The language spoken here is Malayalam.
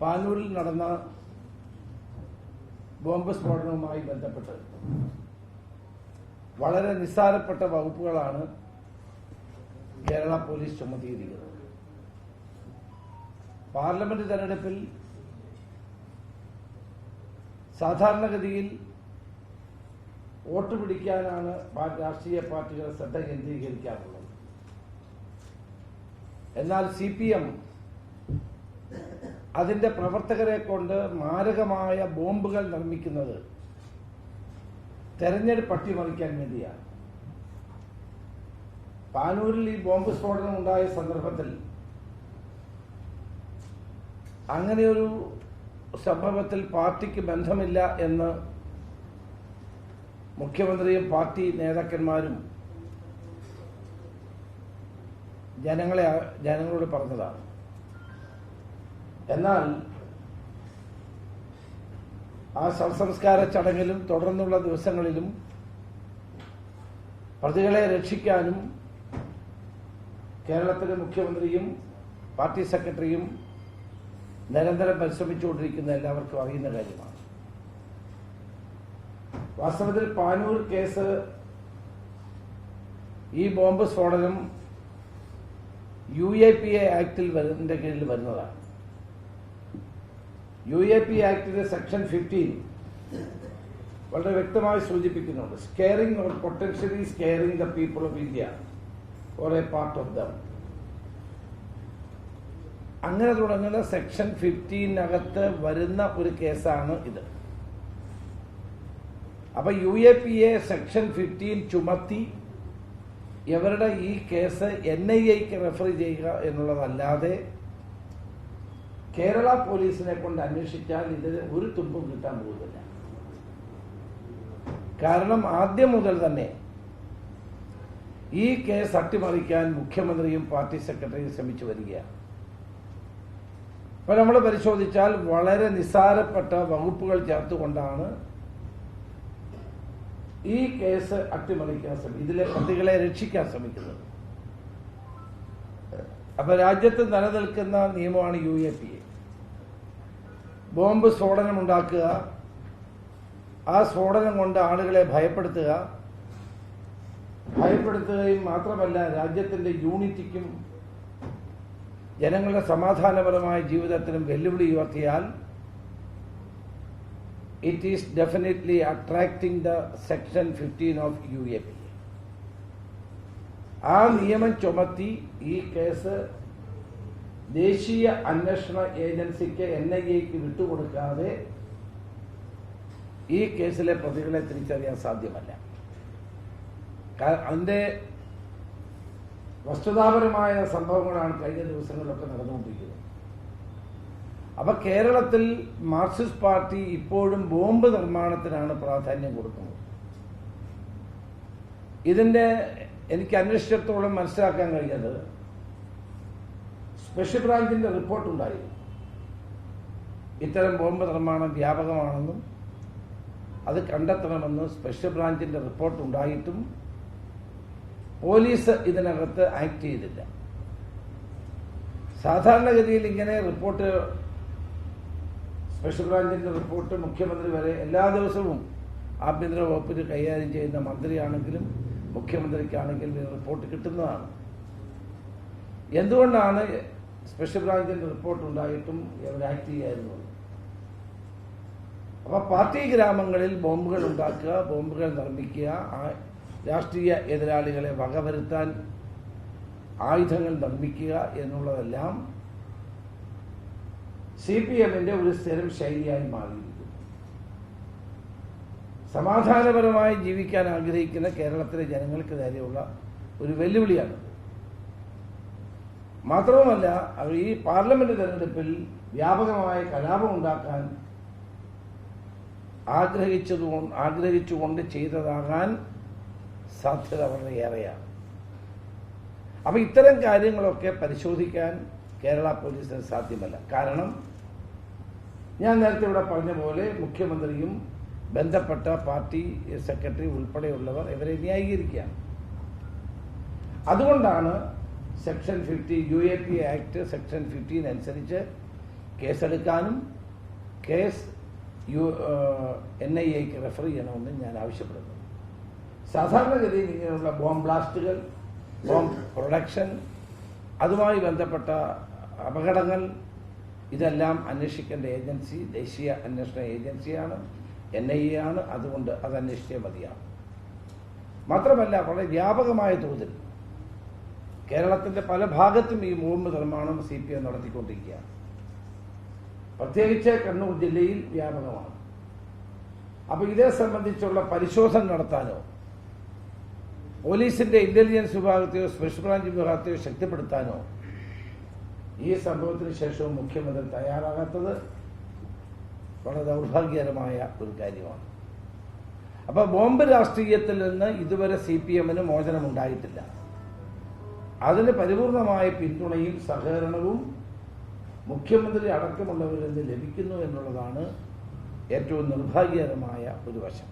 പാനൂരിൽ നടന്ന ബോംബ് സ്ഫോടനവുമായി ബന്ധപ്പെട്ട് വളരെ നിസ്സാരപ്പെട്ട വകുപ്പുകളാണ് കേരള പോലീസ് ചുമത്തിയിരിക്കുന്നത്. പാർലമെന്റ് തെരഞ്ഞെടുപ്പിൽ സാധാരണഗതിയിൽ വോട്ട് പിടിക്കാനാണ് രാഷ്ട്രീയ പാർട്ടികൾ ശ്രദ്ധ കേന്ദ്രീകരിക്കാറുള്ളത്. എന്നാൽ സി പി എം അതിന്റെ പ്രവർത്തകരെ കൊണ്ട് മാരകമായ ബോംബുകൾ നിർമ്മിക്കുന്നത് തെരഞ്ഞെടുപ്പ് അട്ടിമറിക്കാൻ വേണ്ടിയാണ്. പാനൂരിൽ ഈ ബോംബ് സ്ഫോടനം ഉണ്ടായ സന്ദർഭത്തിൽ അങ്ങനെയൊരു സംഭവത്തിൽ പാർട്ടിക്ക് ബന്ധമില്ല എന്ന് മുഖ്യമന്ത്രിയും പാർട്ടി നേതാക്കന്മാരും ജനങ്ങളെ ജനങ്ങളോട് പറഞ്ഞതാണ്. എന്നാൽ ആ ശവസംസ്കാര ചടങ്ങിലും തുടർന്നുള്ള ദിവസങ്ങളിലും പ്രതികളെ രക്ഷിക്കാനും കേരളത്തിലെ മുഖ്യമന്ത്രിയും പാർട്ടി സെക്രട്ടറിയും നിരന്തരം പരിശ്രമിച്ചുകൊണ്ടിരിക്കുന്ന എല്ലാവർക്കും അറിയുന്ന കാര്യമാണ്. വാസ്തവത്തിൽ പാനൂർ കേസ് ഈ ബോംബ് സ്ഫോടനം യു എ പി എ ആക്ടിൽ കീഴിൽ വരുന്നതാണ്. യു എ പി ആക്ടിന്റെ സെക്ഷൻ ഫിഫ്റ്റീൻ വളരെ വ്യക്തമായി സൂചിപ്പിക്കുന്നുണ്ട്. Scaring or potentially scaring the people of India or a part of them അങ്ങനെ തുടങ്ങുന്ന സെക്ഷൻ ഫിഫ്റ്റീനകത്ത് വരുന്ന ഒരു കേസാണ് ഇത്. അപ്പൊ U A P A section fifteen ചുമത്തി ഇവരുടെ ഈ കേസ് എൻ ഐ എക്ക് റെഫർ ചെയ്യുക എന്നുള്ളതല്ലാതെ കേരള പോലീസിനെ കൊണ്ട് അന്വേഷിച്ചാൽ ഇതിന് ഒരു തുമ്പും കിട്ടാൻ പോകുന്നില്ല. കാരണം ആദ്യം മുതൽ തന്നെ ഈ കേസ് അട്ടിമറിക്കാൻ മുഖ്യമന്ത്രിയും പാർട്ടി സെക്രട്ടറിയും ശ്രമിച്ചു വരികയാണ്. അപ്പൊ നമ്മൾ പരിശോധിച്ചാൽ വളരെ നിസ്സാരപ്പെട്ട വകുപ്പുകൾ ചേർത്തുകൊണ്ടാണ് ഈ കേസ് അട്ടിമറിക്കാൻ ശ്രമിക്കുന്നത് ഇതിലെ പ്രതികളെ രക്ഷിക്കാൻ ശ്രമിക്കുന്നത്. അപ്പൊ രാജ്യത്ത് നിലനിൽക്കുന്ന നിയമമാണ് U A P. A bomb സ്ഫോടനമുണ്ടാക്കുക ആ സ്ഫോടനം കൊണ്ട് ആളുകളെ ഭയപ്പെടുത്തുക. ഭയപ്പെടുത്തുകയും മാത്രമല്ല രാജ്യത്തിന്റെ യൂണിറ്റിക്കും ജനങ്ങളുടെ സമാധാനപരമായ ജീവിതത്തിനും വെല്ലുവിളി ഉയർത്തിയാൽ it is definitely attracting the section fifteen of U A P ആ നിയമം ചുമത്തി ഈ കേസ് ദേശീയ അന്വേഷണ ഏജൻസിക്ക് എൻ ഐ എക്ക് വിട്ടുകൊടുക്കാതെ ഈ കേസിലെ പ്രതികളെ തിരിച്ചറിയാൻ സാധ്യമല്ല. അതിന്റെ വസ്തുതാപരമായ സംഭവങ്ങളാണ് കഴിഞ്ഞ ദിവസങ്ങളിലൊക്കെ നടന്നുകൊണ്ടിരിക്കുന്നത്. അപ്പൊ കേരളത്തിൽ മാർക്സിസ്റ്റ് പാർട്ടി ഇപ്പോഴും ബോംബ് നിർമ്മാണത്തിനാണ് പ്രാധാന്യം കൊടുക്കുന്നത്. ഇതിന്റെ എനിക്ക് അന്വേഷിച്ചിടത്തോളം മനസ്സിലാക്കാൻ കഴിഞ്ഞത് സ്പെഷ്യൽ ബ്രാഞ്ചിന്റെ റിപ്പോർട്ട് ഉണ്ടായിരുന്നു. ഇത്തരം ബോംബ് നിർമ്മാണം വ്യാപകമാണെന്നും അത് കണ്ടെത്തണമെന്ന് സ്പെഷ്യൽ ബ്രാഞ്ചിന്റെ റിപ്പോർട്ട് ഉണ്ടായിട്ടും പോലീസ് ഇതിനകത്ത് ആക്ട് ചെയ്തില്ല. സാധാരണഗതിയിൽ ഇങ്ങനെ റിപ്പോർട്ട് സ്പെഷ്യൽ ബ്രാഞ്ചിന്റെ റിപ്പോർട്ട് മുഖ്യമന്ത്രി വരെ എല്ലാ ദിവസവും ആഭ്യന്തര വകുപ്പിൽ കൈകാര്യം ചെയ്യുന്ന മന്ത്രിയാണെങ്കിലും മുഖ്യമന്ത്രിക്കാണെങ്കിലും റിപ്പോർട്ട് കിട്ടുന്നതാണ്. എന്തുകൊണ്ടാണ് സ്പെഷ്യൽ ബ്രാഞ്ചിന്റെ റിപ്പോർട്ട് ഉണ്ടായിട്ടും ഇവർ ആക്ട് ചെയ്യായിരുന്നു. അപ്പൊ പാർട്ടി ഗ്രാമങ്ങളിൽ ബോംബുകൾ ഉണ്ടാക്കുക ബോംബുകൾ നിർമ്മിക്കുക രാഷ്ട്രീയ എതിരാളികളെ വകവരുത്താൻ ആയുധങ്ങൾ നിർമ്മിക്കുക എന്നുള്ളതെല്ലാം സി പി എമ്മിന്റെ ഒരു സ്ഥിരം ശൈലിയായി മാറിയിരിക്കുന്നു. സമാധാനപരമായി ജീവിക്കാൻ ആഗ്രഹിക്കുന്ന കേരളത്തിലെ ജനങ്ങൾക്ക് നേരെയുള്ള ഒരു വെല്ലുവിളിയാണ് മാത്രവുമല്ല അവർ ഈ പാർലമെന്റ് തെരഞ്ഞെടുപ്പിൽ വ്യാപകമായ കലാപം ഉണ്ടാക്കാൻ ആഗ്രഹിച്ചതു ആഗ്രഹിച്ചുകൊണ്ട് ചെയ്തതാകാൻ സാധ്യത വളരെയേറെയാണ് അപ്പൊ ഇത്തരം കാര്യങ്ങളൊക്കെ പരിശോധിക്കാൻ കേരള പോലീസിന് സാധ്യമല്ല. കാരണം ഞാൻ നേരത്തെ ഇവിടെ പറഞ്ഞ പോലെ മുഖ്യമന്ത്രിയും ബന്ധപ്പെട്ട പാർട്ടി സെക്രട്ടറി ഉൾപ്പെടെയുള്ളവർ ഇവരെ ന്യായീകരിക്കുകയാണ്. അതുകൊണ്ടാണ് section fifty U A P act section fifteen അനുസരിച്ച് കേസെടുക്കാനും കേസ് യു എൻ ഐ എക്ക് റെഫർ ചെയ്യണമെന്ന് ഞാൻ ആവശ്യപ്പെടുന്നു. സാധാരണഗതിയിൽ ഇങ്ങനെയുള്ള ബോംബ് ബ്ലാസ്റ്റുകൾ ബോംബ് പ്രൊഡക്ഷൻ അതുമായി ബന്ധപ്പെട്ട അപകടങ്ങൾ ഇതെല്ലാം അന്വേഷിക്കേണ്ട ഏജൻസി ദേശീയ അന്വേഷണ ഏജൻസിയാണ് എൻ ഐ എ ആണ്. അതുകൊണ്ട് അത് അന്വേഷിച്ചേ മതിയാവും. മാത്രമല്ല വളരെ വ്യാപകമായ തോതിൽ കേരളത്തിന്റെ പല ഭാഗത്തും ഈ ബോംബ് നിർമ്മാണം സി പി എം നടത്തിക്കൊണ്ടിരിക്കുകയാണ്. പ്രത്യേകിച്ച് കണ്ണൂർ ജില്ലയിൽ വ്യാപകമാണ്. അപ്പൊ ഇതേ സംബന്ധിച്ചുള്ള പരിശോധന നടത്താനോ പോലീസിന്റെ ഇന്റലിജൻസ് വിഭാഗത്തെയോ സ്പെഷ്യൽ ബ്രാഞ്ച് വിഭാഗത്തെയോ ശക്തിപ്പെടുത്താനോ ഈ സംഭവത്തിന് ശേഷവും മുഖ്യമന്ത്രി തയ്യാറാകാത്തത് വളരെ ദൗർഭാഗ്യകരമായ ഒരു കാര്യമാണ്. അപ്പൊ ബോംബ് രാഷ്ട്രീയത്തിൽ നിന്ന് ഇതുവരെ സി പി എമ്മിന് മോചനമുണ്ടായിട്ടില്ല. അതിന് പരിപൂർണമായ പിന്തുണയും സഹകരണവും മുഖ്യമന്ത്രി അടക്കമുള്ളവരിൽ നിന്ന് ലഭിക്കുന്നു എന്നുള്ളതാണ് ഏറ്റവും നിർഭാഗ്യകരമായ ഒരു വശം.